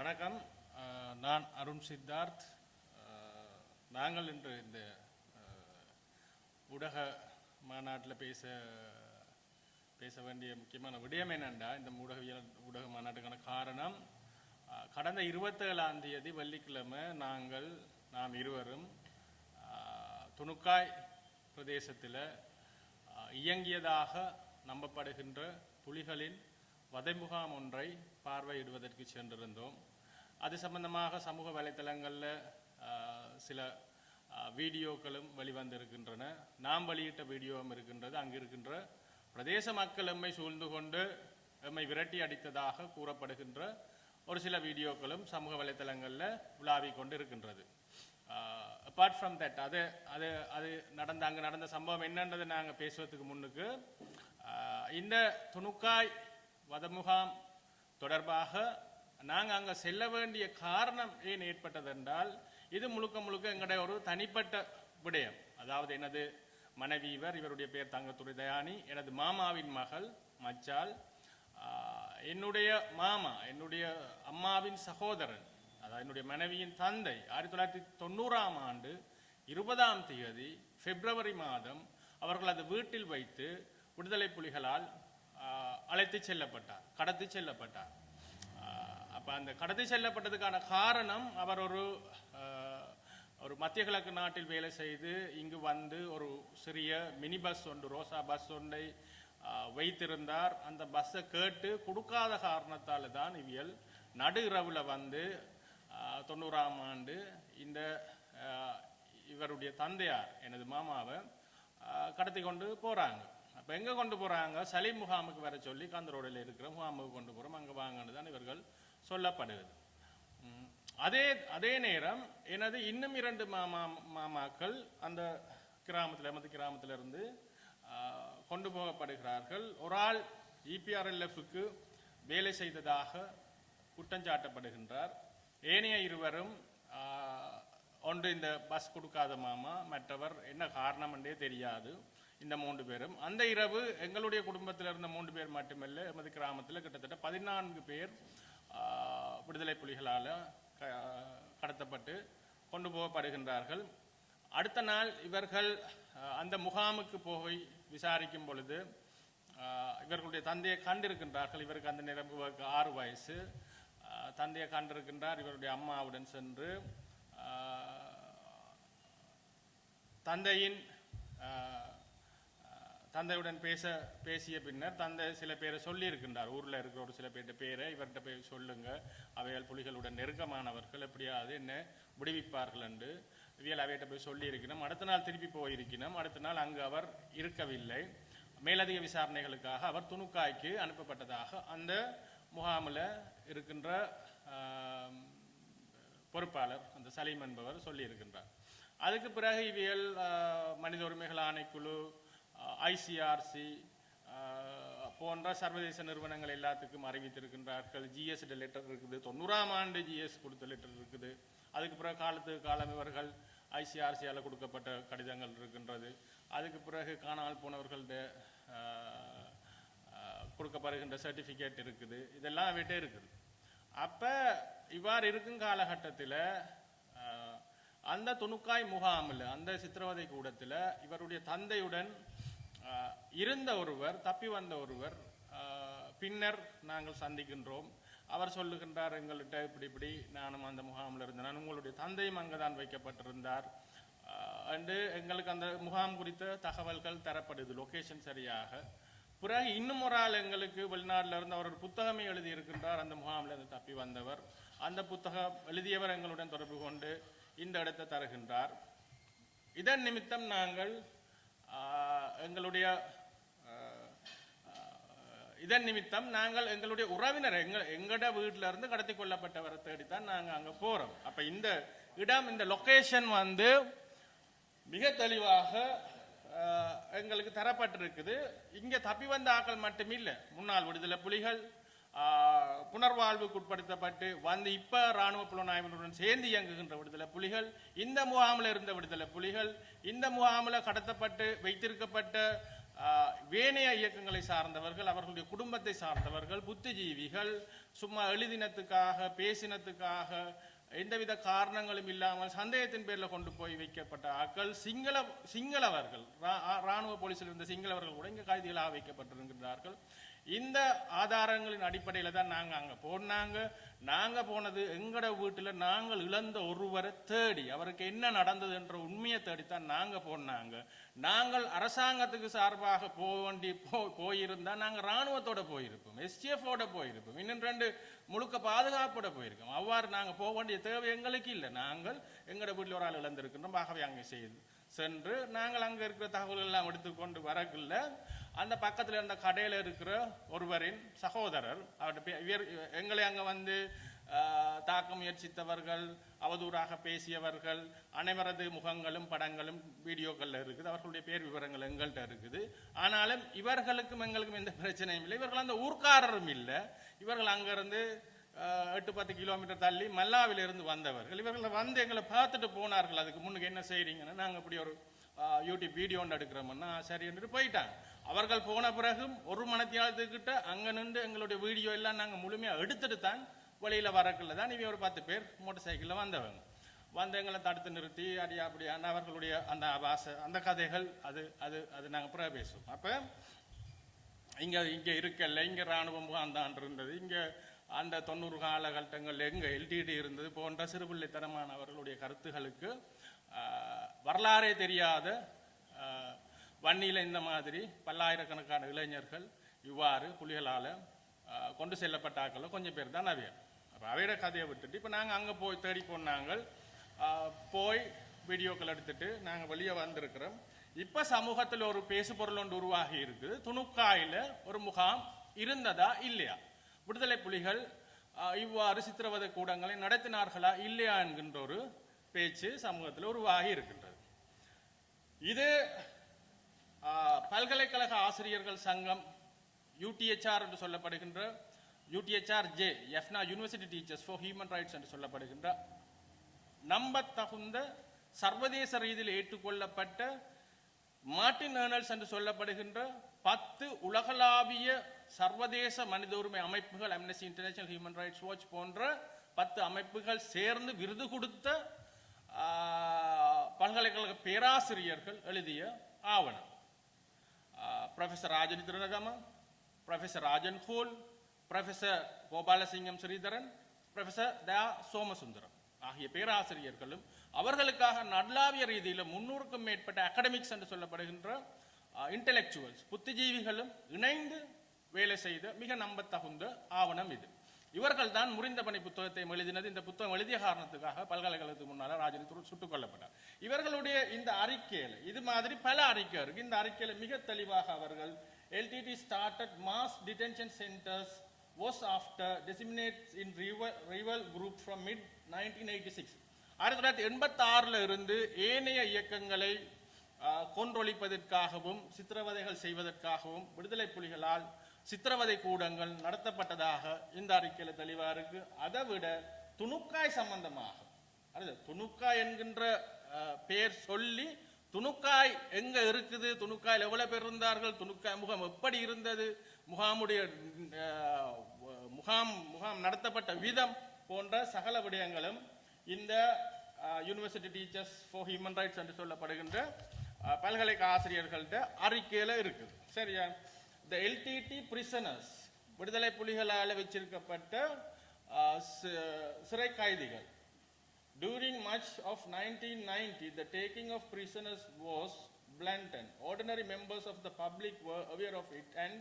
வணக்கம். நான் அருண் சித்தார்த். நாங்கள் இன்று இந்த ஊடக மாநாட்டில் பேச பேச வேண்டிய முக்கியமான விடயம் என்னென்றா இந்த ஊடகவியல் ஊடக மாநாட்டுக்கான காரணம் கடந்த இருபத்தேழாம் தேதி வெள்ளிக்கிழமை நாங்கள் நாம் இருவரும் துணுக்காய் பிரதேசத்தில் இயங்கியதாக நம்பப்படுகின்ற புலிகளின் வதை முகாம் ஒன்றை பார்வையிடுவதற்கு சென்றிருந்தோம். அது சம்பந்தமாக சமூக வலைத்தளங்களில் சில வீடியோக்களும் வெளிவந்திருக்கின்றன. நாம் வெளியிட்ட வீடியோவும் இருக்கின்றது. அங்கு இருக்கின்ற பிரதேச மக்கள் எம்மை சூழ்ந்து கொண்டு எம்மை விரட்டி அடித்ததாக கூறப்படுகின்ற ஒரு சில வீடியோக்களும் சமூக வலைத்தளங்களில் உலாவிக் கொண்டு இருக்கின்றது அப்பார்ட் ஃப்ரம் தட் அது அது அது நடந்த அங்கே நடந்த சம்பவம் என்னன்றதை நாங்கள் பேசுவதற்கு முன்னுக்கு இந்த துணுக்காய் வதமுகாம் தொடர்பாக நாங்கள் அங்கே செல்ல வேண்டிய காரணம் ஏன் ஏற்பட்டதென்றால் இது முழுக்க முழுக்க எங்களுடைய ஒரு தனிப்பட்ட விடயம். அதாவது எனது மனைவி இவர் இவருடைய பெயர் தங்கத்துறை தயானி எனது மாமாவின் மகள் மச்சாள் என்னுடைய மாமா என்னுடைய அம்மாவின் சகோதரன் அதாவது என்னுடைய மனைவியின் தந்தை. ஆயிரத்தி தொள்ளாயிரத்தி தொண்ணூறாம் ஆண்டு இருபதாம் தேதி பிப்ரவரி மாதம் அவர்கள் அது வீட்டில் வைத்து விடுதலை புலிகளால் அழைத்து அழைத்துச் செல்லப்பட்டார் கடத்தி செல்லப்பட்டார். இப்போ அந்த கடத்தி செல்லப்பட்டதுக்கான காரணம் அவர் ஒரு ஒரு மத்திய கிழக்கு நாட்டில் வேலை செய்து இங்கு வந்து ஒரு சிறிய மினி பஸ் ஒன்று ரோசா பஸ் ஒன்றை வைத்திருந்தார். அந்த பஸ்ஸை கேட்டு கொடுக்காத காரணத்தால் தான் இவியல் நடு இரவில் வந்து தொண்ணூறாம் ஆண்டு இந்த இவருடைய தந்தையார் எனது மாமாவை கடத்தி கொண்டு போகிறாங்க அப்போ எங்கே கொண்டு போகிறாங்க சலீம் முகாமுக்கு வர சொல்லி காந்தரோடில் இருக்கிற முகாமுக்கு கொண்டு போகிறோம் அங்கே வாங்கன்னு தான் இவர்கள் சொல்லப்படுகிறது. அதே அதே நேரம் எனது இன்னும் இரண்டு மாமா மாமாக்கள் அந்த கிராமத்தில் எமது கிராமத்திலிருந்து கொண்டு போகப்படுகிறார்கள். ஒரு ஆள் இபிஆர்எல்எஃப்க்கு வேலை செய்ததாக குற்றஞ்சாட்டப்படுகின்றார் ஏனைய இருவரும் ஒன்று இந்த பஸ் கொடுக்காத மாமா மற்றவர் என்ன காரணம் என்றே தெரியாது. இந்த மூன்று பேரும். அந்த இரவு எங்களுடைய குடும்பத்தில் இருந்த மூன்று பேர் மட்டுமல்ல எமது கிராமத்தில் கிட்டத்தட்ட பதினான்கு பேர் விடுதலை புலிகளால் க- கடத்தப்பட்டு கொண்டு போகப்படுகின்றார்கள். அடுத்த நாள் இவர்கள் அந்த முகாமுக்கு போய் விசாரிக்கும் பொழுது இவர்களுடைய தந்தையை கண்டிருக்கின்றார்கள். இவருக்கு அந்த நேரம் இவருக்கு ஆறு வயசு. தந்தையை கண்டிருக்கின்றார். இவருடைய அம்மாவுடன் சென்று தந்தையின் தந்தையுடன் பேச பேசிய பின்னர் தந்தை சில பேரை சொல்லியிருக்கின்றார். ஊரில் இருக்கிற ஒரு சில பேர்கிட்ட பேரை இவர்கிட்ட போய் சொல்லுங்க. அவையால் புலிகளுடன் நெருக்கமானவர்கள் எப்படியாவது என்ன விடுவிப்பார்கள் என்று இவியல் அவையிட்ட போய் சொல்லியிருக்கணும். அடுத்த நாள் திருப்பி போயிருக்கணும். அடுத்த நாள் அங்கு அவர் இருக்கவில்லை. மேலதிக விசாரணைகளுக்காக அவர் துணுக்காய்க்கு அனுப்பப்பட்டதாக அந்த முகாமில் இருக்கின்ற பொறுப்பாளர் அந்த சலீம் என்பவர் சொல்லியிருக்கின்றார். அதுக்கு பிறகு இவியல் மனித உரிமைகள் ஆணைக்குழு ஐசிஆர்சி போன்ற சர்வதேச நிறுவனங்கள் எல்லாத்துக்கும் அறிவித்திருக்கின்றார்கள். ஜிஎஸ் லெட்டர் இருக்குது. தொண்ணூறாம் ஆண்டு ஜிஎஸ் கொடுத்த லெட்டர் இருக்குது. அதுக்கு பிறகு காலத்துக்கு காலம் இவர்கள் ஐசிஆர்சியால் கொடுக்கப்பட்ட கடிதங்கள் இருக்கின்றது. அதுக்கு பிறகு காணாமல் போனவர்கள்ட கொடுக்கப்படுகின்ற சர்டிஃபிகேட் இருக்குது. இதெல்லாம் அவர்கிட்ட இருக்குது. அப்போ இவ்வாறு இருக்கும் காலகட்டத்தில் அந்த துணுக்காய் முகாமில் அந்த சித்திரவதை கூடத்தில் இவருடைய தந்தையுடன் இருந்த ஒருவர் தப்பி வந்த ஒருவர் ஆஹ், பின்னர் நாங்கள் சந்திக்கின்றோம். அவர் சொல்லுகின்றார் எங்கள்கிட்ட இப்படி இப்படி நானும் அந்த முகாமில் இருந்தேன். நான் உங்களுடைய தந்தையும் அங்கே தான் வைக்கப்பட்டிருந்தார் அண்டு எங்களுக்கு அந்த முகாம் குறித்த தகவல்கள் தரப்படுது லொக்கேஷன் சரியாக. பிறகு இன்னும் ஒரு ஆள் எங்களுக்கு வெளிநாட்டில் இருந்து அவர் ஒரு புத்தகமே எழுதி இருக்கின்றார் அந்த முகாமில் இருந்து தப்பி வந்தவர். அந்த புத்தகம் எழுதியவர் எங்களுடன் தொடர்பு கொண்டு இந்த இடத்தை தருகின்றார். இதன் நிமித்தம் நாங்கள் ஆஹ், எங்களுடைய இதன் நிமித்தம் நாங்கள் எங்களுடைய உறவினர் எங்க எங்கட வீட்டில இருந்து கடத்தி கொள்ளப்பட்டவரை தேடித்தான் நாங்கள் அங்கே போறோம். அப்ப இந்த இடம் இந்த லொக்கேஷன் வந்து மிக தெளிவாக எங்களுக்கு தரப்பட்டிருக்குது. இங்க தப்பி வந்த ஆக்கள் மட்டும் இல்ல முன்னாள் விடுதலை புலிகள் புனர்வாழ்வுக்கு உட்படுத்தப்பட்டு வந்து இப்ப ராணுவ புலனாய்வுடன் சேர்ந்து இயங்குகின்ற விடுதலை புலிகள் இந்த முகாமில் இருந்த விடுதலை புலிகள் இந்த முகாமில் கடத்தப்பட்டு வைத்திருக்கப்பட்ட வேணைய வேனைய இயக்கங்களை சார்ந்தவர்கள் அவர்களுடைய குடும்பத்தை சார்ந்தவர்கள் புத்திஜீவிகள் சும்மா எழுதினத்துக்காக பேசினத்துக்காக எந்தவித காரணங்களும் இல்லாமல் சந்தேகத்தின் பேரில் கொண்டு போய் வைக்கப்பட்ட ஆட்கள் சிங்கள சிங்களவர்கள் ரா- ராணுவ போலீஸில் இருந்த சிங்களவர்கள் கூட இங்கே கைதிகளாக வைக்கப்பட்டிருக்கின்றார்கள். இந்த ஆதாரங்களின் அடிப்படையில் தான் நாங்கள் அங்கே போனாங்க. நாங்கள் போனது எங்களோட வீட்டில் நாங்கள் இழந்த ஒருவரை தேடி அவருக்கு என்ன நடந்தது என்ற உண்மையை தேடித்தான் நாங்கள் போனாங்க. நாங்கள் அரசாங்கத்துக்கு சார்பாக போக வேண்டி போ போயிருந்தால் நாங்கள் இராணுவத்தோட போயிருப்போம் எஸ்டிஎஃபோட போயிருப்போம் இன்னும் ரெண்டு முழுக்க பாதுகாப்போட போயிருக்கோம். அவ்வாறு நாங்கள் போக வேண்டிய தேவை எங்களுக்கு இல்லை. நாங்கள் எங்களோட வீட்டில் ஒரு ஆள் இழந்திருக்கின்றோம். ஆகவே அங்கே செய்து சென்று நாங்கள் அங்கே இருக்கிற தகவல்கள் எல்லாம் எடுத்துக்கொண்டு வரக்குள்ள அந்த பக்கத்தில் இருந்த கடையில் இருக்கிற ஒருவரின் சகோதரர் அவர்கிட்ட பே- இவர் எங்களை அங்கே வந்து தாக்க முயற்சித்தவர்கள் அவதூறாக பேசியவர்கள் அனைவரது முகங்களும் படங்களும் வீடியோக்களில் இருக்குது அவர்களுடைய பேர் விவரங்கள் எங்கள்கிட்ட இருக்குது. ஆனாலும் இவர்களுக்கும் எங்களுக்கும் எந்த பிரச்சனையும் இல்லை. இவர்கள் அந்த ஊர்க்காரரும் இல்லை. இவர்கள் அங்கேருந்து எட்டு பத்து கிலோமீட்டர் தள்ளி மல்லாவிலிருந்து வந்தவர்கள். இவர்கள் வந்து எங்களை பார்த்துட்டு போனார்கள். அதுக்கு முன்னுக்கு என்ன செய்கிறீங்கன்னு நாங்கள் இப்படி ஒரு யூடியூப் வீடியோ ஒன்று எடுக்கிறோம்னா சரி என்று போயிட்டாங்க. அவர்கள் போன பிறகும் ஒரு மணத்தியாலத்துக்கிட்ட அங்கே நின்று எங்களுடைய வீடியோ எல்லாம் நாங்கள் முழுமையாக எடுத்துட்டு தான் வெளியில் வரக்குள்ள தான் இவங்க ஒரு பத்து பேர் மோட்டர் சைக்கிளில் வந்தவங்க. வந்து எங்களை தடுத்து நிறுத்தி அடியா அப்படியான அவர்களுடைய அந்த ஆசை அந்த கதைகள் அது அது அது நாங்கள் பிறகு பேசுவோம் அப்போ இங்கே இங்கே இருக்கல இங்கே இராணுவம் முகாம்தான் இருந்தது இங்கே அந்த தொண்ணூறு காலகட்டங்கள் எங்கே எல்டிடி இருந்தது போன்ற சிறுபிள்ளைத்தனமான அவர்களுடைய கருத்துகளுக்கு வரலாறே தெரியாத வன்னியில் இந்த மாதிரி பல்லாயிரக்கணக்கான இளைஞர்கள் இவ்வாறு புலிகளால் கொண்டு செல்லப்பட்ட கொஞ்சம் பேர் தான் அவையர். அப்போ அவையோட கதையை விட்டுட்டு இப்போ நாங்கள் அங்கே போய் தேடி போனாங்க போய் வீடியோக்கள் எடுத்துட்டு நாங்கள் வெளியே வந்திருக்கிறோம். இப்போ சமூகத்தில் ஒரு பேசுபொருள் ஒன்று உருவாகி இருக்குது. துணுக்காயில் ஒரு முகாம் இருந்ததா இல்லையா? விடுதலை புலிகள் இவ்வாறு சித்திரவதை கூடங்களை நடத்தினார்களா இல்லையா என்கின்ற ஒரு பேச்சு சமூகத்தில் உருவாகி இருக்கின்றது. இது ஆஹ், பல்கலைக்கழக ஆசிரியர்கள் சங்கம் யூடிஎச்ஆர் என்று சொல்லப்படுகின்ற UTHR Jaffna university teachers for human rights என்று சொல்லப்படுகின்ற நம்பத்தகுந்த சர்வதேச ரீதியில் ஏற்றுக்கொள்ளப்பட்ட மார்டின் ஏர்னல்ஸ் என்று சொல்லப்படுகின்ற பத்து உலகளாவிய சர்வதேச மனித உரிமை அமைப்புகள் Amnesty International Human Rights Watch போன்ற பத்து அமைப்புகள் சேர்ந்து விருது கொடுத்த பல்கலைக்கழக பேராசிரியர்கள் எழுதிய ஆவணம். Professor Rajan Thiranagama professor Rajan Hoole professor Gopalasingham Sritharan professor Daya Somasundaram ஆகிய பேராசிரியர்களும் அவர்களுக்காக நல்லாவிய ரீதியில் முன்னூறுக்கும் மேற்பட்ட அகடமிக்ஸ் என்று சொல்லப்படுகின்ற இன்டெலெக்சுவல்ஸ் புத்திஜீவிகளும் இணைந்து வேலை செய்த மிக நம்பத்தகுந்த ஆவணம் இது. இவர்கள் தான் முறிந்த பணி புத்தகத்தை எழுதினது. இந்த புத்தகம் எழுதிய காரணத்துக்காக பல்கலைக்கழகத்துக்கு முன்னால ராஜன் சுட்டுக் கொல்லப்பட்டார். இவர்களுடைய இந்த அறிக்கையில் இது மாதிரி பல அறிக்கை இருக்கு. இந்த அறிக்கையில் மிக தெளிவாக அவர்கள் LTTE started mass detention centres was after decimate in rival group from mid nineteen eighty six ஆயிரத்தி தொள்ளாயிரத்தி எண்பத்தி இருந்து ஏனைய இயக்கங்களை கொன்றொழிப்பதற்காகவும் சித்திரவதைகள் செய்வதற்காகவும் விடுதலை புலிகளால் சித்திரவதை கூடங்கள் நடத்தப்பட்டதாக இந்த அறிக்கையில் தெளிவாக இருக்கு. அதை விட துணுக்காய் சம்பந்தமாக அது துணுக்காய் என்கின்ற பெயர் சொல்லி துணுக்காய் எங்க இருக்குது துணுக்காயில் எவ்வளவு பேர் இருந்தார்கள் துணுக்காய் முகாம் எப்படி இருந்தது முகாமுடைய முகாம் முகாம் நடத்தப்பட்ட விதம் போன்ற சகல விடயங்களும் இந்த university teachers for human rights என்று சொல்லப்படுகின்ற பல்கலைக்கழக ஆசிரியர்கள்ட்ட அறிக்கையில் இருக்குது. சரியா? த எல்டிடி பிரிசனர்ஸ் விடுதலை புலிகளால் வச்சிருக்கப்பட்ட ஆஹ், சி- சிறை கைதிகள் During much of 1990, the taking of prisoners was blatant. Ordinary members of the public were aware of it and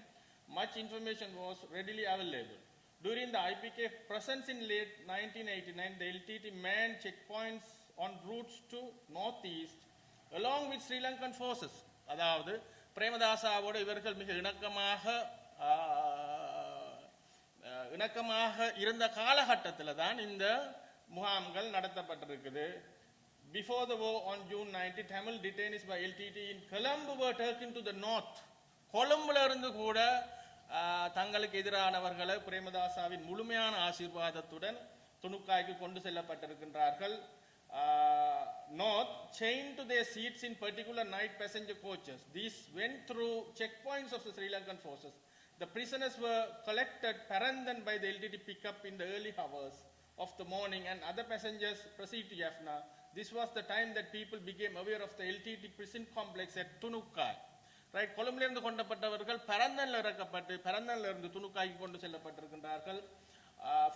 much information was readily available. During the IPK presence in late 1989, the LTT manned checkpoints on routes to northeast along with Sri Lankan forces. அதாவது பிரேமதாசாவோடு இவர்கள் மிக இணக்கமாக இணக்கமாக இருந்த காலகட்டத்தில் தான் இந்த முகாம்கள் நடத்தப்பட்டிருக்குது. Before the war on June 90 Tamil detainees by LTT in Colombo were taken to the north. கொழும்புல இருந்து கூட தங்களுக்கு எதிரானவர்களை பிரேமதாசாவின் முழுமையான ஆசீர்வாதத்துடன் துணுக்காய்க்கு கொண்டு செல்லப்பட்டிருக்கின்றார்கள். north chained to their seats in particular night passenger coaches. These went through checkpoints of the Sri Lankan forces. The prisoners were collected Parandan by the LTT pickup in the early hours of the morning and other passengers proceed to Jaffna. This was the time that people became aware of the LTT prison complex at Tunukkai. Right கொழும்பிலிருந்து கொண்டப்பட்டவர்கள் பரந்தன்ல இறக்கப்பட்டு பரந்தன்ல இருந்து துணுக்காய்க்கு கொண்டு செல்லப்பட்டிருக்கின்றார்கள்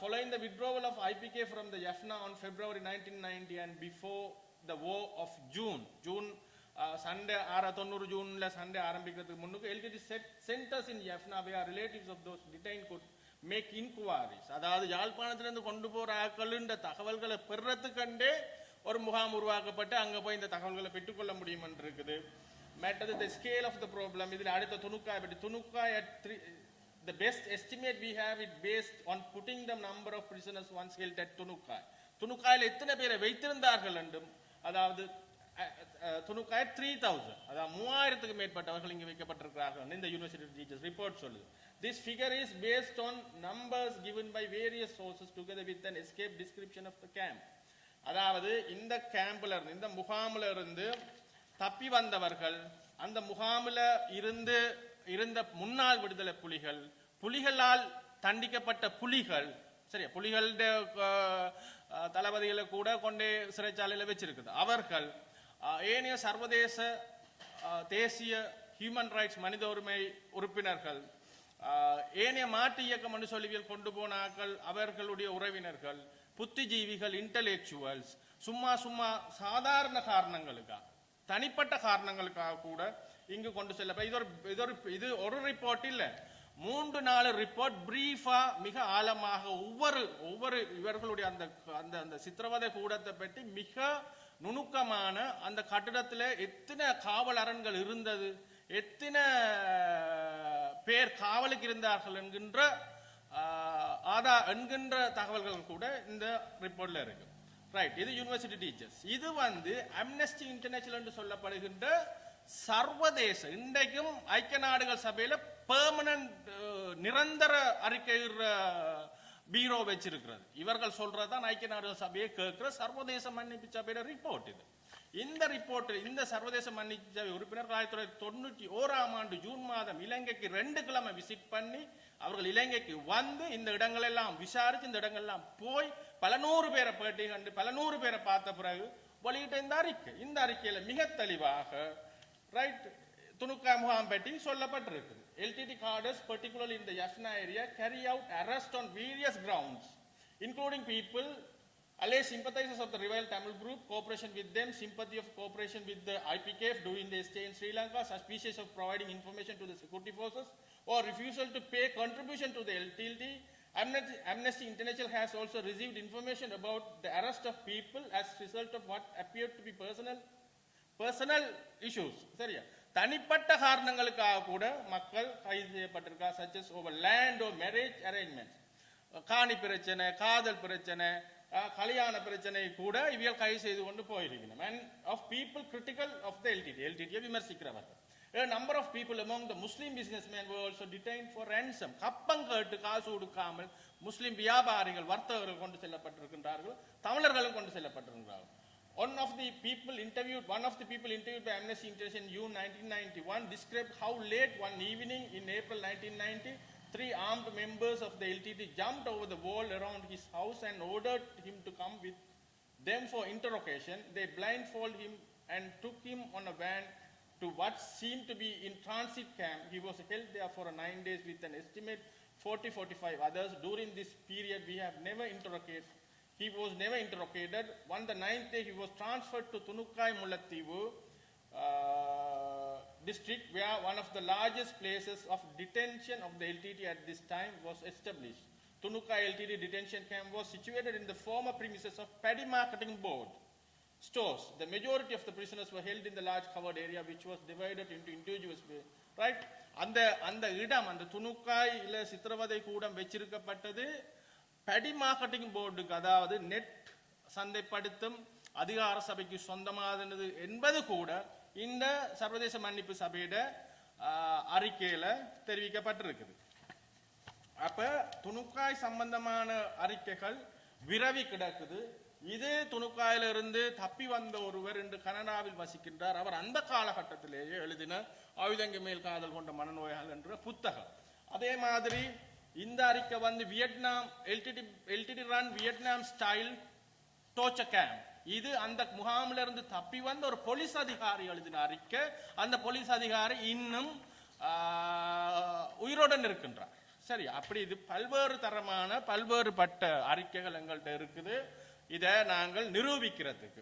following the withdrawal of IPK from the Jaffna on February 1990 and before the oh of June June Sunday ஆற தொண்ணூறு ஜூன்ல சண்டே ஆரம்பிக்கிறதுக்கு முன்னுக்கு LTTE set centres in Jaffna relatives of those detain could make inquiries அதாவது யாழ்ப்பாணத்திலிருந்து கொண்டு போற ஆக்களுன்ற தகவல்களை பெறத்துக்கண்டே ஒரு முகாம் உருவாக்கப்பட்டு அங்க போய் இந்த தகவல்களை பெற்றுக்கொள்ள முடியும் இருக்குது மேட்டது the scale of the problem இதில் அடுத்த துணுக்காய் பற்றி Tunukkai at three the best estimate we have it based on putting the number of prisoners one scale dead Tunukkai துணுக்காயில் எத்தனை பேரை வைத்திருந்தார்கள் என்றும் அதாவது அஹ், த்ரீ தௌசண்ட் அதாவது மூவாயிரத்துக்கு மேற்பட்டவர்கள் இங்கே வைக்கப்பட்டிருக்கிறார்கள் இந்த யூனிவர்சிட்டி டீச்சர்ஸ் ரிப்போர்ட் சொல்லுது. This figure is based on numbers given by various sources together with an escape description of the camp அதாவது இந்த கேம்ப்ல இருந்து இந்த முகாமில் இருந்து தப்பி வந்தவர்கள் அந்த முகாமில் இருந்து இருந்த முன்னாள் விடுதலை புலிகள் புலிகளால் தண்டிக்கப்பட்ட புலிகள் சரியா? புலிகளுடைய தளபதிகளை கூட கொண்டே சிறைச்சாலையில் வச்சிருக்குது. அவர்கள் ஏனைய சர்வதேச தேசிய ஹியூமன் ரைட்ஸ் மனித உரிமை உறுப்பினர்கள் ஏனைய மாட்டு இயக்க மனுசொலிவியல் கொண்டு போனாக்கள் அவர்களுடைய உறவினர்கள் புத்திஜீவிகள் இன்டலெக்சுவல்ஸ் சும்மா சும்மா சாதாரண காரணங்களுக்காக தனிப்பட்ட காரணங்களுக்காக கூட இங்கு கொண்டு செல்ல இது ஒரு இது ஒரு இது ஒரு ரிப்போர்ட் இல்லை. மூன்று நாலு ரிப்போர்ட் பிரீஃபாக மிக ஆழமாக ஒவ்வொரு ஒவ்வொரு இவர்களுடைய அந்த அந்த அந்த சித்திரவதை கூடத்தை பற்றி மிக நுணுக்கமான அந்த கட்டிடத்தில் எத்தனை காவல் அரண்கள் இருந்தது எத்தனை பேர் காவலுக்கு இருந்தார்கள் என்கின்ற ஆதா என்கின்ற தகவல்கள் கூட இந்த ரிப்போர்ட்ல இருக்கு. ரைட் இது யூனிவர்சிட்டி டீச்சர்ஸ் இது வந்து அம்னஸ்டி இன்டர்நேஷனல் என்று சொல்லப்படுகின்ற சர்வதேச இன்றைக்கும் ஐக்கிய நாடுகள் சபையில பெர்மனன்ட் uh, நிரந்தர அறிக்கையிடுற பீரோ வச்சிருக்கிறது. இவர்கள் சொல்றதுதான் ஐக்கிய நாடுகள் சபையை கேட்கிற சர்வதேச மன்னிப்பு சபையோட ரிப்போர்ட் இது. இந்த ரிப்போர்ட் இந்த சர்வதேச மன்னிப்பு சபை உறுப்பினர் ஆயிரத்தி தொள்ளாயிரத்தி தொண்ணூற்றி ஓராம் ஆண்டு ஜூன் மாதம் இலங்கைக்கு ரெண்டு கிழமை விசிட் பண்ணி அவர்கள் இலங்கைக்கு வந்து இந்த இடங்களெல்லாம் விசாரிச்சு இந்த இடங்கள்லாம் போய் பல நூறு பேரை பேட்டி கண்டு பல நூறு பேரை பார்த்த பிறகு வெளியிட்ட இந்த அறிக்கை. இந்த அறிக்கையில மிக தெளிவாக ரைட் துணுக்கா முகாம் பற்றி சொல்லப்பட்டிருக்குது. LTT carders, particularly in the Yasna area, carry out arrests on various grounds, including people alleged sympathizers of the rival Tamil group, cooperation with them, sympathy of cooperation with the IPKF during their stay in Sri Lanka, suspicious of providing information to the security forces, or refusal to pay contribution to the LTT. Amnesty, International has also received information about the arrest of people as a result of what appeared to be personal, personal issues. Sorry, தனிப்பட்ட காரணங்களுக்காக கூட மக்கள் கைது செய்யப்பட்டிருக்கா such as over land or marriage arrangements காணி பிரச்சனை காதல் பிரச்சனை கல்யாண பிரச்சனை கூட இவியல் கைது செய்து கொண்டு போயிருக்கணும் and of people critical of the LTTE எல்டிடியை விமர்சிக்கிறவர்கள் A number of people among the Muslim businessmen were also detained for ransom. கப்பம் கேட்டு காசு கொடுக்காமல் முஸ்லிம் வியாபாரிகள் வர்த்தகர்கள் கொண்டு செல்லப்பட்டிருக்கின்றார்கள் தமிழர்களும் கொண்டு செல்லப்பட்டிருக்கிறார்கள் One of the people interviewed, one of the people interviewed by Amnesty International in June 1991 described how late one evening in April 1990, three armed members of the LTT jumped over the wall around his house and ordered him to come with them for interrogation. They blindfolded him and took him on a van to what seemed to be in transit camp. He was held there for nine days with an estimate 40-45 others. During this period, we have never interrogated he was never interrogated. On the ninth day, he was transferred to Tunukai Mulattivu uh, district, where one of the largest places of detention of the LTT at this time was established. Tunukai LTT detention camp was situated in the former premises of Paddy Marketing Board stores. The majority of the prisoners were held in the large covered area, which was divided into individual space. Right? அந்த அந்த இடம் அந்த துணுக்காய் இல்ல சித்திரவதை கூடம் வச்சிருக்கப்பட்டது படி marketing போர்டுக்கு அதாவது நெட் சந்தைப்படுத்தும் அதிகார சபைக்கு சொந்தமானது என்பது கூட இந்த சர்வதேச மன்னிப்பு சபையிட ஆஹ், அறிக்கையில தெரிவிக்கப்பட்டிருக்குது. அப்ப துணுக்காய் சம்பந்தமான அறிக்கைகள் விரவி கிடக்குது. இது துணுக்காயில இருந்து தப்பி வந்த ஒருவர் இன்று கனடாவில் வசிக்கின்றார். அவர் அந்த காலகட்டத்திலேயே எழுதின ஆயுதங்க மேல் காதல் கொண்ட மனநோயால் என்ற புத்தகம். அதே மாதிரி இந்த அறிக்கை வந்து Vietnam LTTE LTTE run Vietnam style torture camp இது அந்த முகாமில் இருந்து தப்பி வந்த ஒரு போலீஸ் அதிகாரி எழுதின அறிக்கை அந்த போலீஸ் அதிகாரி இன்னும் உயிரோடன் உயிருடன் இருக்கின்றார். சரி அப்படி இது பல்வேறு தரமான பல்வேறுபட்ட அறிக்கைகள் எங்கள்கிட்ட இருக்குது. இதை நாங்கள் நிரூபிக்கிறதுக்கு.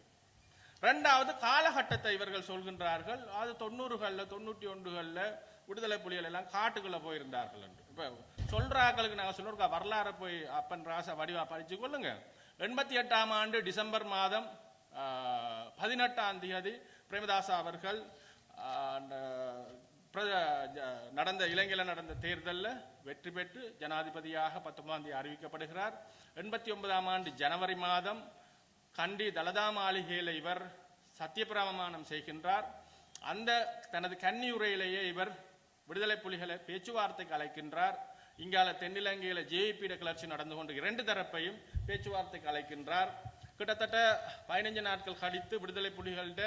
ரெண்டாவது காலகட்டத்தை இவர்கள் சொல்கின்றார்கள். அது தொண்ணூறுகளில் தொண்ணூற்றி ஒன்றுகளில் விடுதலை புலிகள் எல்லாம் காட்டுக்குள்ளே போயிருந்தார்கள் என்று. இப்போ சொல்றாங்களுக்கு நாங்கள் சொல்றோம் வரலாறு போய் அப்பன் ராசா வடிவா படித்து கொள்ளுங்க. எண்பத்தி எட்டாம் ஆண்டு டிசம்பர் மாதம் பதினெட்டாம் தேதி பிரேமதாசா அவர்கள் ஜ- நடந்த இலங்கையில் நடந்த தேர்தலில் வெற்றி பெற்று ஜனாதிபதியாக பத்தொன்பதாம் தேதி அறிவிக்கப்படுகிறார். எண்பத்தி ஒன்பதாம் ஆண்டு ஜனவரி மாதம் கண்டி தலதா மாளிகையில் இவர் சத்தியப்பிரமாணம் செய்கின்றார். அந்த தனது கன்னியுரையிலேயே இவர் விடுதலை புலிகளை பேச்சுவார்த்தைக்கு அழைக்கின்றார். இங்கால தென்னிலங்கையில் ஜேபிட கிளர்ச்சி நடந்து கொண்டு இரண்டு தரப்பையும் பேச்சுவார்த்தைக்கு அழைக்கின்றார். கிட்டத்தட்ட பதினஞ்சு நாட்கள் கழித்து விடுதலை புலிகள்கிட்ட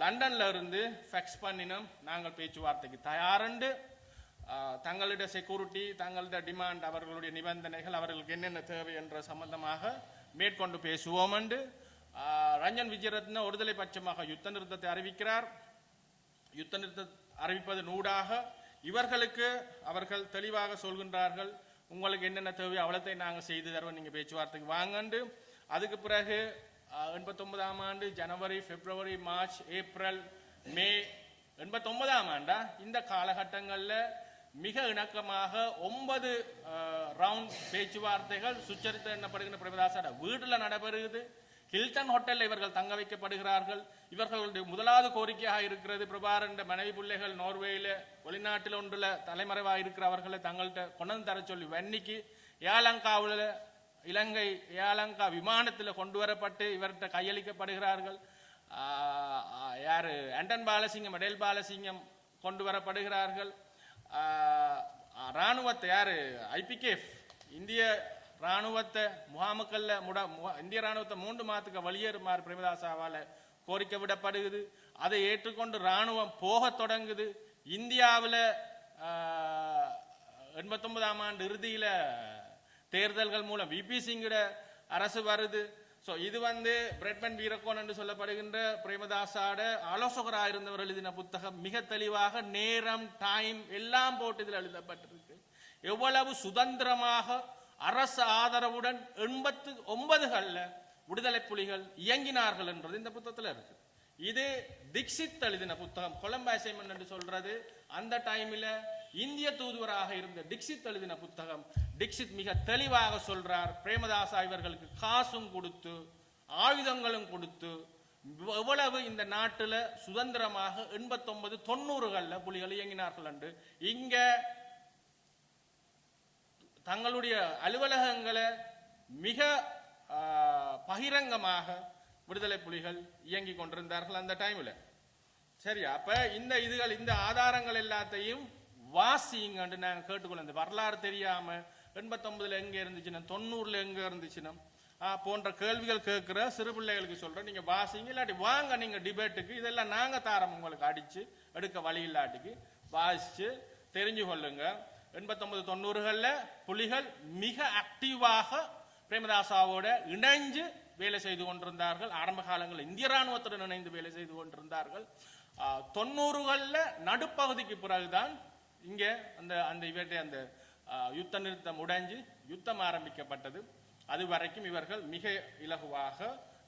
லண்டன்ல இருந்து ஃபெக்ஸ் பண்ணினோம் நாங்கள் பேச்சுவார்த்தைக்கு தயாரண்டு. தங்களுடைய செக்யூரிட்டி தங்களுடைய டிமாண்ட் அவர்களுடைய நிபந்தனைகள் அவர்களுக்கு என்னென்ன தேவை என்ற சம்பந்தமாக மேற்கொண்டு பேசுவோம் என்று ரஞ்சன் விஜயரத்ன ஒருதலை பட்சமாக யுத்த நிறுத்தத்தை அறிவிக்கிறார். யுத்த நிறுத்த அறிவிப்பது நூடாக. இவர்களுக்கு அவர்கள் தெளிவாக சொல்கின்றார்கள். உங்களுக்கு என்னென்ன தேவை அவ்வளத்தை நாங்கள் செய்து தருவோம். நீங்கள் பேச்சுவார்த்தைக்கு வாங்கண்டு. அதுக்கு பிறகு எண்பத்தொன்பதாம் ஆண்டு ஜனவரி பிப்ரவரி மார்ச் ஏப்ரல் மே எண்பத்தொன்பதாம் ஆண்டா. இந்த காலகட்டங்களில் மிக இணக்கமாக ஒன்பது ரவுண்ட் பேச்சுவார்த்தைகள் சுச்சரித்து என்னப்படுகின்ற பிரேமதாசோட வீட்டில் நடைபெறுகிறது. ஹில்டன் ஹோட்டலில் இவர்கள் தங்க வைக்கப்படுகிறார்கள். இவர்களுடைய முதலாவது கோரிக்கையாக இருக்கிறது பிரபாரண்ட மனைவி பிள்ளைகள் நோர்வேயில வெளிநாட்டில் ஒன்றில் தலைமறைவாக இருக்கிற அவர்களை தங்கள்கிட்ட கொண்டு தர சொல்லி வன்னிக்கு ஏலங்காவில் இலங்கை ஏலங்கா விமானத்தில் கொண்டு வரப்பட்டு இவர்கிட்ட கையளிக்கப்படுகிறார்கள். யார் அண்டன் யாரு? பாலசிங்கம் எடேல் பாலசிங்கம் கொண்டு வரப்படுகிறார்கள். இராணுவத்தை யார்? ராணுவத்தை ஐபிகேஃப் இந்திய ராணுவத்தை முகாமுக்கல்ல முட இந்திய ராணுவத்தை மூன்று மாதத்துக்கு வெளியேறுமாறு பிரேமதாசாவால கோரிக்கை விடப்படுகிறது. அதை ஏற்றுக்கொண்டு ராணுவம் போகத் தொடங்குது. இந்தியாவில் எண்பத்தொன்பதாம் ஆண்டு இறுதியில் தேர்தல்கள் மூலம் விபி சிங்கிட அரசு வருது. ஸோ இது வந்து பிரெட்மன் வீரக்கோன் என்று சொல்லப்படுகின்ற பிரேமதாசாட ஆலோசகராக இருந்தவர் எழுதின புத்தகம். மிக தெளிவாக நேரம் டைம் எல்லாம் போட்டு இதில் எழுதப்பட்டிருக்கு. எவ்வளவு சுதந்திரமாக அரசு ஆதரவுடன் எண்பத்து ஒன்பதுகளில் விடுதலை புலிகள் இயங்கினார்கள் என்றது இந்த புத்தகத்தில் இருக்கு. இது தீக்ஷித் எழுதின புத்தகம். கொலம்பாசைமன் என்று சொல்றது. அந்த டைமில் இந்திய தூதுவராக இருந்த டிக்ஷித் எழுதின புத்தகம். டிக்ஷித் மிக தெளிவாக சொல்றார். பிரேமதாசா இவர்களுக்கு காசும் கொடுத்து ஆயுதங்களும் கொடுத்து எவ்வளவு இந்த நாட்டில் சுதந்திரமாக எண்பத்தொன்பது தொண்ணூறுகளில் புலிகள் இயங்கினார்கள் என்று. இங்கே தங்களுடைய அலுவலகங்களை மிக பகிரங்கமாக விடுதலை புலிகள் இயங்கி கொண்டிருந்தார்கள் அந்த டைம்ல சரி அப்ப இந்த இதுகள் இந்த ஆதாரங்கள் எல்லாத்தையும் வாசிங்கன்னு நாங்கள் கேட்டுக்கொள்ள இந்த வரலாறு தெரியாம எண்பத்தொன்பதுல எங்க இருந்துச்சுன்னா தொண்ணூறுல எங்க இருந்துச்சுன்னா போன்ற கேள்விகள் கேட்கிற சிறு பிள்ளைகளுக்கு சொல்றேன். நீங்க வாசிங்க இல்லாட்டி வாங்க நீங்க டிபேட்டுக்கு இதெல்லாம் நாங்க தாரம் உங்களுக்கு அடிச்சு எடுக்க வழி இல்லாட்டிக்கு வாசிச்சு தெரிஞ்சு கொள்ளுங்க எண்பத்தொன்பது தொண்ணூறுகளில் புலிகள் மிக ஆக்டிவாக பிரேமதாசாவோட இணைஞ்சு வேலை செய்து கொண்டிருந்தார்கள். ஆரம்ப காலங்களில் இந்திய ராணுவத்துடன் இணைந்து வேலை செய்து கொண்டிருந்தார்கள். தொண்ணூறுகளில் நடுப்பகுதிக்கு பிறகுதான் இங்கே அந்த அந்த இவற்றை அந்த யுத்த நிறுத்தம் உடைஞ்சு யுத்தம் ஆரம்பிக்கப்பட்டது. அது வரைக்கும் இவர்கள் மிக இலகுவாக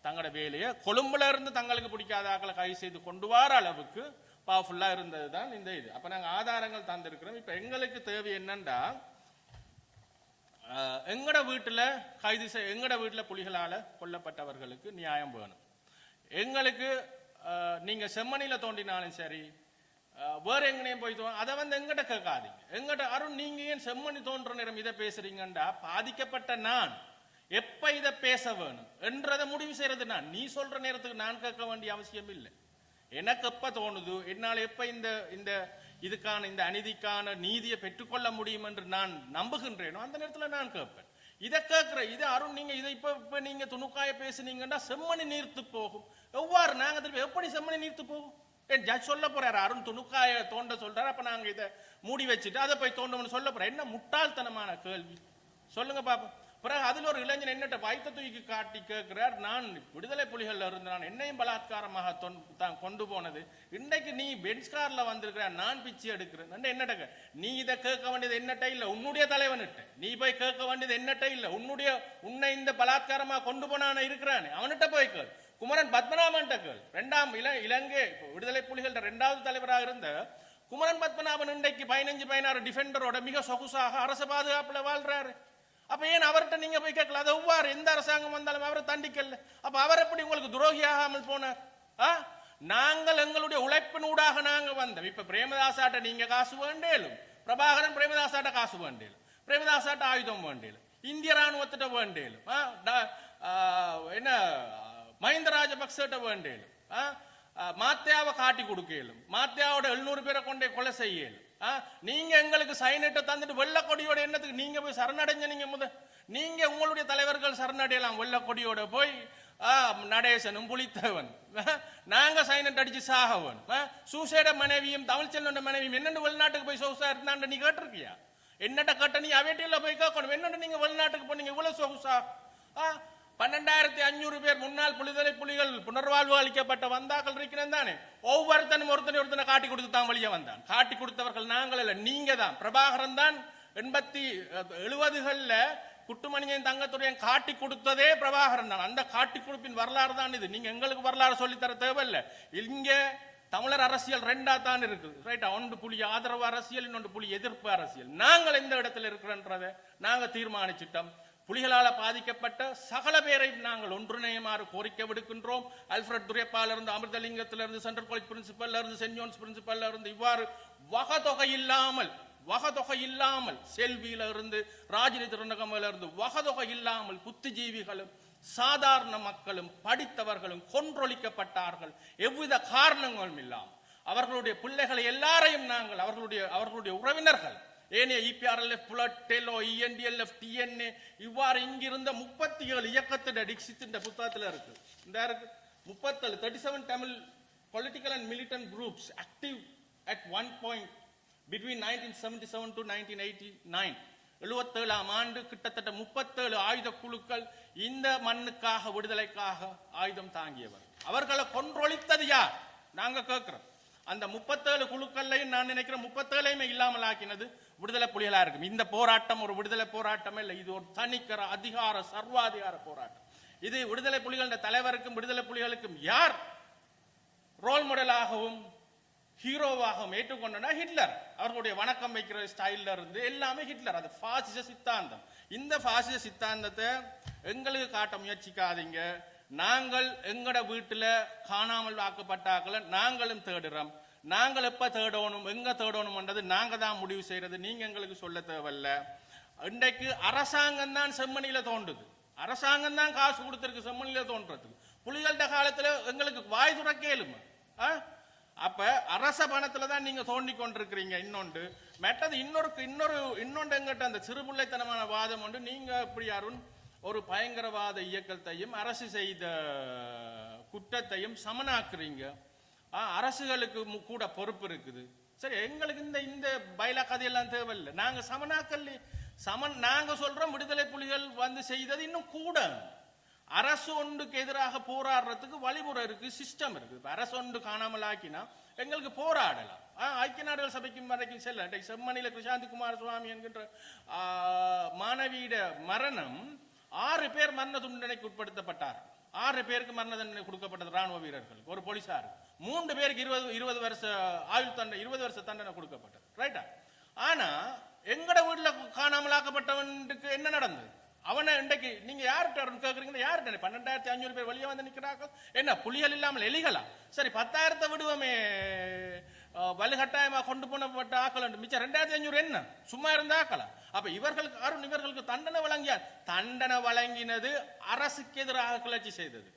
தங்களோட வேலையை கொழும்புல இருந்து தங்களுக்கு பிடிக்காத ஆக்களை கை செய்து கொண்டு வர அளவுக்கு பவர்ஃபுல்லாக இருந்தது தான் இந்த இது. அப்போ நாங்கள் ஆதாரங்கள் தந்திருக்கிறோம். இப்போ எங்களுக்கு தேவை என்னன்னா ஆஹ், எங்கட வீட்டுல கைது செய் எங்கட வீட்டில் புலிகளால கொல்லப்பட்டவர்களுக்கு நியாயம் வேணும். எங்களுக்கு நீங்கள் செம்மணியில் தோண்டினாலும் சரி வேறு எங்கனையும் போய் தோ அதை வந்து எங்கிட்ட கேட்காதீங்க. எங்கிட்ட அருண் நீங்க ஏன் செம்மணி தோன்ற நேரம் இதை பேசுறீங்கண்டா? பாதிக்கப்பட்ட நான். எப்போ இதை பேச வேணும்? என்றதை முடிவு செய்யறது நான். நீ சொல்ற நேரத்துக்கு நான் கேட்க வேண்டிய அவசியம் இல்லை எனக்கு எப்ப தோணுது? என்னால் எப்ப இந்த இந்த இதுக்கான இந்த அநீதிக்கான நீதியை பெற்றுக்கொள்ள முடியும் என்று நான் நம்புகின்றேனோ அந்த நேரத்தில் நான் கேட்பேன். இதை கேட்கிற இதை அருண் நீங்க இதை இப்ப இப்ப நீங்க துணுக்காய பேசுனீங்கன்னா செம்மணி நீர்த்து போகும். எவ்வாறு நாங்க திருப்பி எப்படி செம்மணி நீர்த்து போகும்? ஏன் ஜட்ஜ் சொல்ல போறாரு அருண் துணுக்காய தோண்ட சொல்றாரு அப்ப நாங்க இதை மூடி வச்சுட்டு அதை போய் தோண்டணும்னு சொல்ல போறேன் என்ன முட்டாள்தனமான கேள்வி? சொல்லுங்க பாப்போம். பிறகு அதில் ஒரு இளைஞன் என்னட்ட வைத்த தூக்கி காட்டி கேட்கிறார் நான் விடுதலை புலிகளில் இருந்து நான் என்னையும் பலாத்காரமாக தொன்- தான் கொண்டு போனது. இன்றைக்கு நீ பென்ஸ் கார்ல வந்திருக்கிற நான் பிச்சை எடுக்கிறேன். என்னட்ட நீ இதை கேட்க வேண்டியது என்னட்ட இல்லை உன்னுடைய தலைவன்கிட்ட நீ போய் கேட்க வேண்டியது என்னட்ட இல்லை உன்னுடைய உன்னை இந்த பலாத்காரமாக கொண்டு போனான இருக்கிறானே. அவன்கிட்ட போய் கேள். குமரன் பத்மநாபன் கேள். ரெண்டாம் இல இலங்கை விடுதலை புலிகள ரெண்டாவது தலைவராக இருந்த குமரன் பத்மநாபன் இன்றைக்கு பதினஞ்சு பதினாறு டிஃபெண்டரோட மிக சொகுசாக அரச பாதுகாப்புல வாழ்றாரு. அப்ப ஏன் அவர்கிட்ட நீங்க போய் கேட்கல அது ஒவ்வாறு எந்த அரசாங்கம் வந்தாலும் அவரை தண்டிக்கல அப்ப அவர் எப்படி உங்களுக்கு துரோகியாகாமல் போனார் ஆ? நாங்கள் எங்களுடைய உழைப்பினூடாக நாங்க வந்தோம் இப்ப பிரேமதாசாட்ட நீங்க காசு வேண்டேலும் பிரபாகரன் பிரேமதாசாட்ட காசு வேண்டேலும் பிரேமதாசாட்ட ஆயுதம் வேண்டேலும் இந்திய ராணுவத்திட்ட வேண்டேலும் ஆ? ட- என்ன மஹிந்த ராஜபக்சட்ட வேண்டேலும் ஆ? மாத்தியாவை காட்டி கொடுக்கலும் மாத்தியாவோட எழுநூறு பேரை கொண்டே கொலை செய்யலும் நீங்க எங்களுக்கு சைனிட்ட தந்துட்டு வெள்ளக்கொடியோட என்னத்துக்கு நீங்க போய் சரணடைஞ்ச நீங்க முத நீங்க உங்களுடைய தலைவர்கள் சரணடையலாம். வெள்ளை கொடியோட போய் ஆ, நடேசனும் புலித்தேவன். ஆ, நாங்க சைனட் அடிச்சு சாகவன். சூசைட மனைவியும் தமிழ்ச்செல்வன் மனைவியும் என்னென்னு வெளிநாட்டுக்கு போய் சொகுசா இருந்தான்னு நீ கேட்டிருக்கியா? என்னட்ட கட்ட நீ அவேட்டியில் போய் கேட்கணும். என்னென்னு நீங்க வெளிநாட்டுக்கு போனீங்க? இவ்வளவு சொகுசா? ஆ, பன்னெண்டாயிரத்தி அஞ்சூறு பேர் முன்னாள் புலிதலை புலிகள் புனர்வாழ்வு அளிக்கப்பட்ட வந்தாக்கள் இருக்கிறேன் தானே? ஒவ்வொருத்தனும் ஒருத்தனை ஒருத்தனை காட்டி கொடுத்து தான் வழியே வந்தான். காட்டி கொடுத்தவர்கள் நாங்கள் இல்லை நீங்க தான். பிரபாகரன் தான் எண்பத்தி எழுபதுகளில் குட்டுமணியன் தங்கத்துறையன் காட்டி கொடுத்ததே பிரபாகரன் தான். அந்த காட்டி கொடுப்பின் வரலாறு தான் இது. நீங்க எங்களுக்கு வரலாறு சொல்லித்தர தேவையில்லை. இங்கே தமிழர் அரசியல் ரெண்டா தான் இருக்குது ரைட்டா? ஒன்று புலி ஆதரவு அரசியல் இன்னொன்று புலி எதிர்ப்பு அரசியல். நாங்கள் எந்த இடத்துல இருக்கிறோன்றதை நாங்கள் தீர்மானிச்சிட்டோம். புலிகளால் பாதிக்கப்பட்ட சகல பேரையும் நாங்கள் ஒன்றிணையுமாறு கோரிக்கை விடுக்கின்றோம். அல்ஃபிரட் துரைப்பாலிருந்து அமிர்தலிங்கத்திலிருந்து இருந்து சென்ட்ரல் காலேஜ் பிரின்சிபல்ல இருந்து சென்ட் ஜோன்ஸ் பிரின்சிபல்ல இருந்து இவ்வாறு வகதொகை இல்லாமல் வகதொகை இல்லாமல் செல்வியில இருந்து ராஜினி திருநகமில இருந்து வகதொகை இல்லாமல் புத்திஜீவிகளும் சாதாரண மக்களும் படித்தவர்களும் கொன்றொழிக்கப்பட்டார்கள். எவ்வித காரணங்களும் இல்லாமல். அவர்களுடைய பிள்ளைகளை எல்லாரையும் நாங்கள் அவர்களுடைய அவர்களுடைய உறவினர்கள் ஏனைய EPRLF PLOTE TELO ENDLF TNA இவ்வாறு இங்கிருந்த முப்பத்தி ஏழு இயக்கத்தின் டிக்சித்தின் புத்தகத்தில் இருக்கு. இந்த இருக்கு. முப்பத்தேழு thirty seven Tamil political and militant groups active at one point between nineteen seventy seven to nineteen eighty nine எழுபத்தேழாம் ஆண்டு கிட்டத்தட்ட முப்பத்தேழு ஆயுத குழுக்கள் இந்த மண்ணுக்காக விடுதலைக்காக ஆயுதம் தாங்கியவர். அவர்களை கொன்றொழித்தது யார்? நாங்க கேட்கிறோம் அந்த முப்பத்தேழு குழுக்கள்லையும் நான் நினைக்கிறேன் முப்பத்தேழையுமே இல்லாமல் ஆக்கினது விடுதலை புலிகளா இருக்கும். இந்த போராட்டம் ஒரு விடுதலை போராட்டமே இல்லை. இது ஒரு தனிக்கர அதிகார சர்வாதிகார போராட்டம். இது விடுதலை புலிகளின் தலைவருக்கும் விடுதலை புலிகளுக்கும் யார் ரோல் மாடலாகவும் ஹீரோவாகவும் ஏற்றுக்கொண்டனா ஹிட்லர். அவர்களுடைய வணக்கம் வைக்கிற ஸ்டைல்ல இருந்து எல்லாமே ஹிட்லர். அது பாசிச சித்தாந்தம். இந்த பாசிச சித்தாந்தத்தை எங்களுக்கு காட்ட முயற்சிக்காதீங்க. நாங்கள் எங்கட வீட்டில் காணாமல் ஆக்கப்பட்டாக்களை நாங்களும் தேடுறோம். நாங்கள் எப்போ தேடணும் எங்கே தேடணும்ன்றது நாங்கள் தான் முடிவு செய்கிறது நீங்கள் எங்களுக்கு சொல்ல தேவையில்ல. இன்றைக்கு அரசாங்கம் தான் செம்மணியில் தோன்றுது. அரசாங்கம் தான் காசு கொடுத்துருக்கு செம்மணியில் தோன்றதுக்கு. புலிகள்ட காலத்தில் எங்களுக்கு வாய் துறக்க இயலுமா ஆ? அப்போ அரச பணத்தில் தான் நீங்கள் தோண்டி கொண்டிருக்கிறீங்க இன்னொன்று. மெட்டது இன்னொரு இன்னொரு இன்னொன்று எங்கிட்ட அந்த சிறுபிள்ளைத்தனமான வாதம் ஒன்று நீங்கள் எப்படி அருண்? ஒரு பயங்கரவாத இயக்கத்தையும் அரசு செய்த குற்றத்தையும் சமனாக்குறீங்க. அரசுகளுக்கு கூட பொறுப்பு இருக்குது. சரி எங்களுக்கு இந்த இந்த பைலா கதையெல்லாம் தேவையில்லை. நாங்கள் சமனாக்கல்லே சமன் நாங்கள் சொல்றோம் விடுதலை புலிகள் வந்து செய்தது இன்னும் கூட. அரசு ஒன்றுக்கு எதிராக போராடுறதுக்கு வழிமுறை இருக்கு சிஸ்டம் இருக்கு. அரசு ஒன்று காணாமல் ஆக்கினா எங்களுக்கு போராடலாம். ஐக்கிய நாடுகள் சபைக்கும் வரைக்கும் செல்ல. இன்றைக்கு செம்மணியில கிருஷாந்தி குமார சுவாமி என்கின்ற மாணவியிட மரணம் ஆறு பேர் மரண தண்டனைக்கு உட்படுத்தப்பட்டார். ஆறு பேருக்கு மரண தண்டனை கொடுக்கப்பட்டது ராணுவ வீரர்களுக்கு ஒரு போலீசார். மூன்று பேருக்கு இருபது இருபது வருஷ ஆயுள் தண்டனை இருபது வருஷ தண்டனை கொடுக்கப்பட்டது. ரைட்டா ஆனா எங்கட வீட்டுல காணாமலாக்கப்பட்டவனுக்கு என்ன நடந்தது? அவனை இன்றைக்கு நீங்க யார்கிட்ட கேட்குறீங்க யார்கிட்ட? பன்னெண்டாயிரத்தி அஞ்சூறு பேர் வெளியே வந்து நிக்கிறார்கள். என்ன புலிகள் இல்லாமல் எலிகளா? சரி பத்தாயிரத்தை விடுவோமே அஹ், கொண்டு போனப்பட்ட ஆக்கள் என்று மிச்சம் ரெண்டாயிரத்தி அஞ்சூறு என்ன? சும்மா இருந்த ஆக்களா? அப்ப இவர்களுக்கு அருண் இவர்களுக்கு தண்டனை வழங்கியார். தண்டனை வழங்கினது அரசுக்கு எதிராக கிளர்ச்சி செய்தது.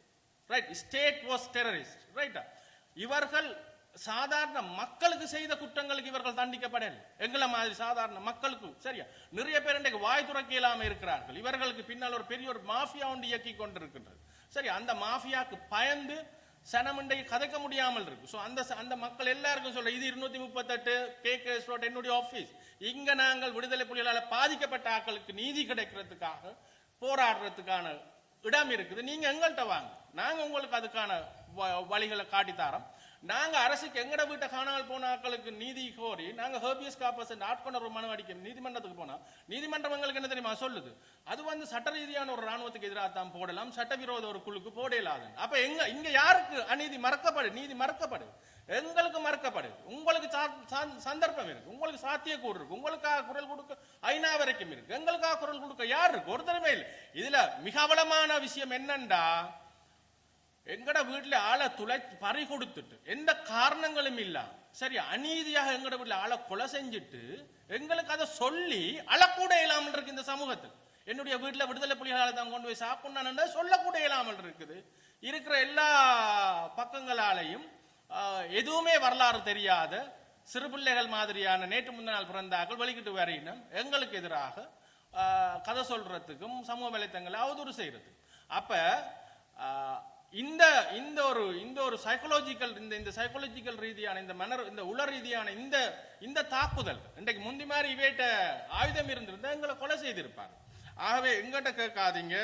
ரைட் ஸ்டேட் வாஸ் டெரரிஸ்ட் ரைட்டா இவர்கள் சாதாரண மக்களுக்கு செய்த குற்றங்களுக்கு இவர்கள் தண்டிக்கப்படல எங்களை மாதிரி சாதாரண மக்களுக்கு சரியா? நிறைய பேர் இன்றைக்கு வாய் துறக்க இல்லாம இருக்கிறார்கள். இவர்களுக்கு பின்னால் ஒரு பெரிய ஒரு மாஃபியா ஒன்று இயக்கி கொண்டிருக்கின்றது. சரி அந்த மாஃபியாவுக்கு பயந்து சனம் இன்றைக்கு கதைக்க முடியாமல் இருக்கு ஸோ அந்த அந்த மக்கள் எல்லாருக்கும் சொல்ற இது இருநூத்தி முப்பத்தெட்டு கே கே ரோட் என்னுடைய ஆஃபீஸ் இங்க நாங்கள் விடுதலை புலிகளால் பாதிக்கப்பட்ட ஆக்களுக்கு நீதி கிடைக்கிறதுக்காக போராடுறதுக்கான இடம் இருக்குது. நீங்க எங்கள்கிட்ட வாங்க. நாங்கள் உங்களுக்கு அதுக்கான வ- வழிகளை காட்டித்தாரோம். நாங்க அரசுக்கு எங்கட வீட்டை காணாமல் போன ஆக்களுக்கு நீதி கோரி நாங்க ஹேபியஸ் காப்பஸ் ஒரு மனு அடிக்க நீதிமன்றத்துக்கு போனா நீதிமன்றம் எங்களுக்கு என்ன தெரியுமா சொல்லுது? அது வந்து சட்ட ரீதியான ஒரு ராணுவத்துக்கு எதிராக தான் போடலாம் சட்டவிரோத ஒரு குழுக்கு போடலாது அப்ப எங்க இங்க யாருக்கு அநீதி மறக்கப்படு நீதி மறக்கப்படு? எங்களுக்கு மறக்கப்படு. உங்களுக்கு சா- சந்தர்ப்பம் இருக்கு உங்களுக்கு சாத்தியக்கூறு இருக்கு உங்களுக்காக குரல் கொடுக்க ஐநா வரைக்கும் இருக்கு. எங்களுக்காக குரல் கொடுக்க யார் இருக்கு? ஒருத்தருமே இல்லை. இதுல மிக அவலமான விஷயம் என்னண்டா? எங்கட வீட்டில் ஆளை துளை பறி கொடுத்துட்டு எந்த காரணங்களும் இல்லாம சரி அநீதியாக எங்கட வீட்டில் ஆளை கொலை செஞ்சுட்டு எங்களுக்கு அதை சொல்லி அழக்கூட இல்லாமல் இருக்கு இந்த சமூகத்தில். என்னுடைய வீட்டில் விடுதலை புலிகளால் தான் கொண்டு போய் சாப்பிடணும் சொல்லக்கூட இல்லாமல் இருக்குது. இருக்கிற எல்லா பக்கங்களாலையும் எதுவுமே வரலாறு தெரியாத சிறு பிள்ளைகள் மாதிரியான நேற்று முந்தின நாள் பிறந்தாக்கள் வெளிக்கிட்டு வரையினம் எங்களுக்கு எதிராக கதை சொல்றதுக்கும் சமூக வலைத்தங்களை அவதூறு செய்யறது அப்போ இந்த இந்த ஒரு இந்த ஒரு சைக்கலாஜிக்கல் இந்த இந்த சைக்கலாஜிக்கல் ரீதியான இந்த மன இந்த உள ரீதியான இந்த இந்த தாக்குதல் இன்றைக்கு முந்தி மாதிரி இவேட்ட ஆயுதம் இருந்திருந்தா எங்களை கொலை செய்திருப்பார் ஆகவே எங்கிட்ட கேட்காதீங்க.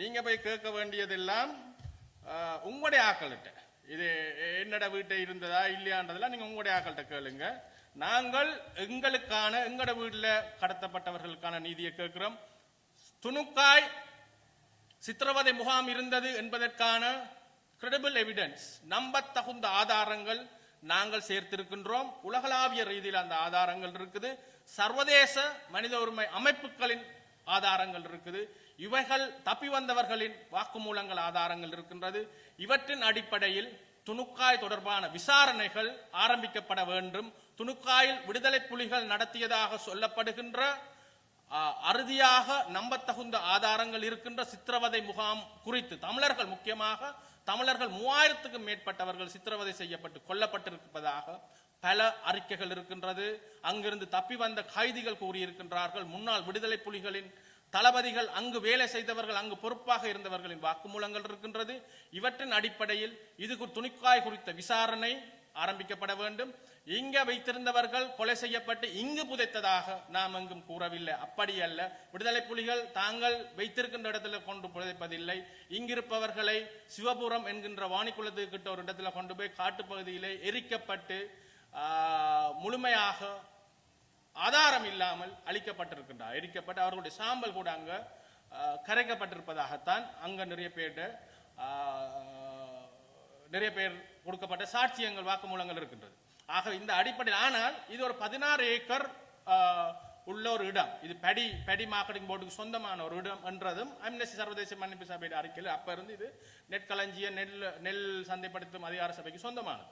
நீங்க போய் கேட்க வேண்டியதெல்லாம் உங்களுடைய ஆக்கள்கிட்ட. இது என்னோட வீட்டை இருந்ததா இல்லையான்றதெல்லாம் நீங்க உங்களுடைய ஆக்கள்கிட்ட கேளுங்க. நாங்கள் எங்களுக்கான எங்களோட வீட்டில் கடத்தப்பட்டவர்களுக்கான நீதியை கேட்கிறோம். துணுக்காய் சித்திரவதை முகாம் இருந்தது என்பதற்கான கிரெடிபிள் எவிடன்ஸ் நம்பத்தகுந்த ஆதாரங்கள் நாங்கள் சேர்த்திருக்கின்றோம். உலகளாவிய ரீதியில் அந்த ஆதாரங்கள் இருக்குது. சர்வதேச மனித உரிமை அமைப்புகளின் ஆதாரங்கள் இருக்குது. இவைகள் தப்பி வந்தவர்களின் வாக்குமூலங்கள் ஆதாரங்கள் இருக்கின்றது. இவற்றின் அடிப்படையில் துணுக்காய் தொடர்பான விசாரணைகள் ஆரம்பிக்கப்பட வேண்டும். துணுக்காயில் விடுதலை புலிகள் நடத்தியதாக சொல்லப்படுகின்ற அறுதியாக நம்பத்தகுந்த ஆதாரங்கள் இருக்கின்ற சித்திரவதை முகாம் குறித்து தமிழர்கள் முக்கியமாக தமிழர்கள் மூவாயிரத்துக்கும் மேற்பட்டவர்கள் சித்திரவதை செய்யப்பட்டு கொல்லப்பட்டிருப்பதாக பல அறிக்கைகள் இருக்கின்றது. அங்கிருந்து தப்பி வந்த கைதிகள் கூறியிருக்கின்றார்கள். முன்னாள் விடுதலை புலிகளின் தளபதிகள் அங்கு வேலை செய்தவர்கள் அங்கு பொறுப்பாக இருந்தவர்களின் வாக்குமூலங்கள் இருக்கின்றது. இவற்றின் அடிப்படையில் இது துணிக்காய் குறித்த விசாரணை ஆரம்பிக்கப்பட வேண்டும். இங்க வைத்திருந்தவர்கள் கொலை செய்யப்பட்டு இங்கு புதைத்ததாக நாம் எங்கும் கூறவில்லை. அப்படி அல்ல. விடுதலை புலிகள் தாங்கள் வைத்திருக்கின்ற இடத்துல கொண்டு புதைப்பதில்லை. இங்கிருப்பவர்களை சிவபுரம் என்கின்ற வாணிக்குளத்துக்கு கிட்ட ஒரு இடத்துல கொண்டு போய் காட்டுப்பகுதியிலே எரிக்கப்பட்டு முழுமையாக ஆதாரம் இல்லாமல் அழிக்கப்பட்டிருக்கின்றார். எரிக்கப்பட்டு அவர்களுடைய சாம்பல் கூட அங்க கரைக்கப்பட்டிருப்பதாகத்தான் அங்க நிறைய பேர் நிறைய பேர் கொடுக்கப்பட்ட சாட்சியங்கள் வாக்குமூலங்கள் இருக்கின்றது. ஆக இந்த அடிப்படையில் ஆனால் இது ஒரு பதினாறு ஏக்கர் உள்ள ஒரு இடம். இது படி படி மார்க்கெட்டிங் போர்டுக்கு சொந்தமான ஒரு இடம் என்றதும் அம்னஸ்டி சர்வதேச மன்னிப்பு சபையின் அறிக்கையில் அப்ப இருந்து இது நெற்களஞ்சிய நெல் நெல் சந்தைப்படுத்தும் அதிகார சபைக்கு சொந்தமானது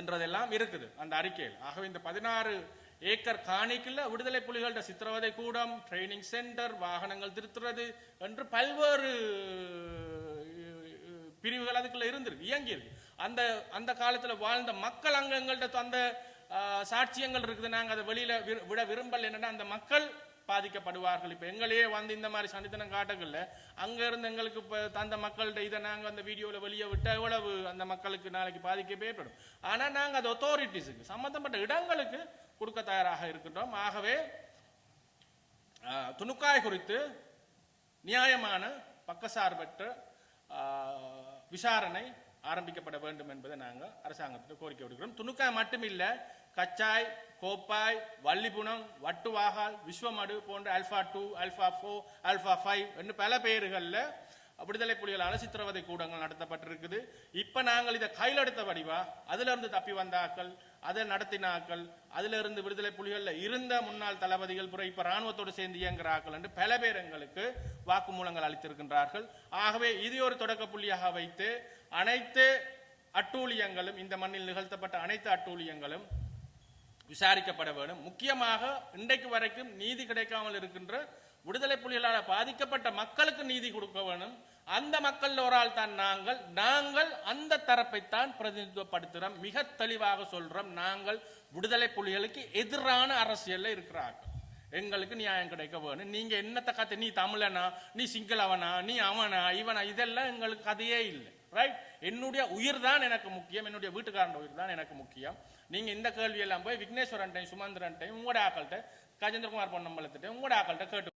என்றதெல்லாம் இருக்குது அந்த அறிக்கையில். ஆகவே இந்த பதினாறு ஏக்கர் காணிக்குள்ள விடுதலை புலிகள்கிட்ட சித்திரவதை கூடம் ட்ரைனிங் சென்டர் வாகனங்கள் திருத்துறது என்று பல்வேறு பிரிவுகள் அதுக்குள்ள இருந்திருக்கு இயங்கியிருக்கு. அந்த அந்த காலத்தில் வாழ்ந்த மக்கள் அங்கே எங்கள்கிட்ட அந்த சாட்சியங்கள் இருக்குது. நாங்கள் அதை வெளியில் விரு- விட விரும்பல. என்னன்னா அந்த மக்கள் பாதிக்கப்படுவார்கள். இப்போ எங்களையே வந்து இந்த மாதிரி சனித்தனம் காட்டக்கல அங்கே இருந்து எங்களுக்கு இப்போ தந்த மக்கள்கிட்ட இதை நாங்கள் அந்த வீடியோவில் வெளியே விட்டா எவ்வளவு அந்த மக்களுக்கு நாளைக்கு பாதிக்க ஏற்படும் ஆனால் நாங்கள் அது அத்தாரிட்டிஸுக்கு சம்மந்தப்பட்ட இடங்களுக்கு கொடுக்க தயாராக இருக்கின்றோம். ஆகவே துணுக்காய் குறித்து நியாயமான பக்கசார்பற்ற விசாரணை ஆரம்பிக்கப்பட வேண்டும் என்பதை நாங்கள் அரசாங்கத்திற்கு கோரிக்கை விடுக்கிறோம். துணுக்காய் மட்டுமில்லை கச்சாய் கோப்பாய் வள்ளிபுணம் வட்டுவாகால் விஸ்வமடு போன்ற alpha two alpha four alpha five என்று பல பெயர்களில் விடுதலை புலிகள் அலசித்திரவதை கூடங்கள் நடத்தப்பட்டிருக்குது. இப்போ நாங்கள் இதை கையில் எடுத்த வடிவா அதிலிருந்து தப்பி வந்த ஆக்கள் அதை நடத்தின ஆக்கள் விடுதலை புலிகளில் இருந்த முன்னாள் தளபதிகள் புற இப்போ ராணுவத்தோடு சேர்ந்து இயங்குகிறார்கள் என்று பல பேர் எங்களுக்கு வாக்குமூலங்கள் அளித்திருக்கின்றார்கள். ஆகவே இது ஒரு தொடக்க புள்ளியாக வைத்து அனைத்து அட்டூழியங்களும் இந்த மண்ணில் நிகழ்த்தப்பட்ட அனைத்து அட்டூழியங்களும் விசாரிக்கப்பட வேண்டும். முக்கியமாக இன்றைக்கு வரைக்கும் நீதி கிடைக்காமல் இருக்கின்ற விடுதலை புலிகளால் பாதிக்கப்பட்ட மக்களுக்கு நீதி கொடுக்க வேணும் அந்த மக்கள் ஒரு ஆள் தான் நாங்கள். நாங்கள் அந்த தரப்பைத்தான் பிரதிநிதித்துவப்படுத்துகிறோம் மிக தெளிவாக சொல்றோம். நாங்கள் விடுதலை புலிகளுக்கு எதிரான அரசியலில் இருக்கிறார்கள். எங்களுக்கு நியாயம் கிடைக்க வேணும் நீங்க என்னத்த கத்து நீ தமிழனா நீ சிங்களவனா நீ அவனா இவனா இதெல்லாம் எங்களுக்கு கதையே இல்லை. ரைட் என்னுடைய உயிர் தான் எனக்கு முக்கியம். என்னுடைய வீட்டுக்காரன் உயிர் தான் எனக்கு முக்கியம். நீங்க இந்த கேள்வி எல்லாம் போய் விக்னேஸ்வரன் டைம் சுமந்திரன் டைம் உங்களோட ஆக்கள்கிட்ட கஜேந்திரகுமார் பொன்னம்பலத்திட்ட உங்களோட ஆக்கள்கிட்ட கேட்டு